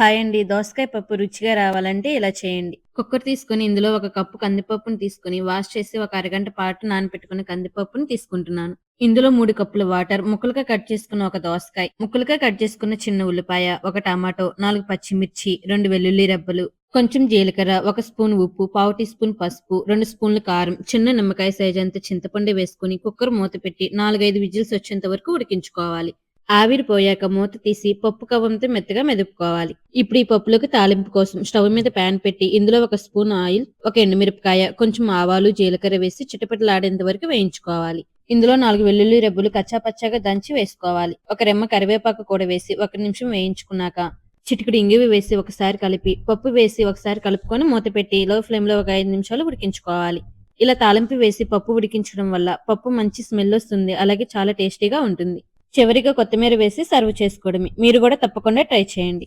Hi అండి దోసకాయ పప్పు రుచిగా రావాలంటే ఇలా చేయండి. కుక్కర్ తీసుకొని ఇందులో ఒక కప్పు కందిపప్పును తీసుకొని వాష్ చేసి ఒక అరగంట పాటు నానబెట్టుకుని కందిపప్పును తీసుకుంటున్నాను. ఇందులో మూడు కప్పుల వాటర్ ముక్కలుగా కట్ చేసుకున్న ఒక దోసకాయ ముక్కలుగా కట్ చేసుకున్న చిన్న ఉల్లిపాయ ఒక టమాటో నాలుగు పచ్చిమిర్చి రెండు వెల్లుల్లి రెబ్బలు కొంచెం జీలకర్ర ఒక స్పూన్ ఉప్పు పావు టీ స్పూన్ పసుపు రెండు స్పూన్ల కారం చిన్న నిమ్మకాయ సైజ్ అంత చింతపండు వేసుకుని కుక్కర్ మూత పెట్టి నాలుగైదు విజిల్స్ వచ్చేంత వరకు ఉడికించుకోవాలి. ఆవిరి పోయాక మూత తీసి పప్పు కవ్వంతో మెత్తగా మెదుపుకోవాలి. ఇప్పుడు ఈ పప్పులోకి తాలింపు కోసం స్టవ్ మీద ప్యాన్ పెట్టి ఇందులో ఒక స్పూన్ ఆయిల్ ఒక ఎండుమిరపకాయ కొంచెం ఆవాలు జీలకర్ర వేసి చిటపటలాడేంత వరకు వేయించుకోవాలి. ఇందులో నాలుగు వెల్లుల్లి రెబ్బలు కచ్చాపచ్చాగా దంచి వేసుకోవాలి. ఒక రెమ్మ కరివేపాకు కూడా వేసి ఒక నిమిషం వేయించుకున్నాక చిటికెడు ఇంగివి వేసి ఒకసారి కలిపి పప్పు వేసి ఒకసారి కలుపుకొని మూత పెట్టి లో ఫ్లేమ్లో ఒక ఐదు నిమిషాలు ఉడికించుకోవాలి. ఇలా తాలింపు వేసి పప్పు ఉడికించడం వల్ల పప్పు మంచి స్మెల్ వస్తుంది అలాగే చాలా టేస్టీగా ఉంటుంది. చివరిగా కొత్తిమీర వేసి సర్వ్ చేసుకోవడమే. మీరు కూడా తప్పకుండా ట్రై చేయండి.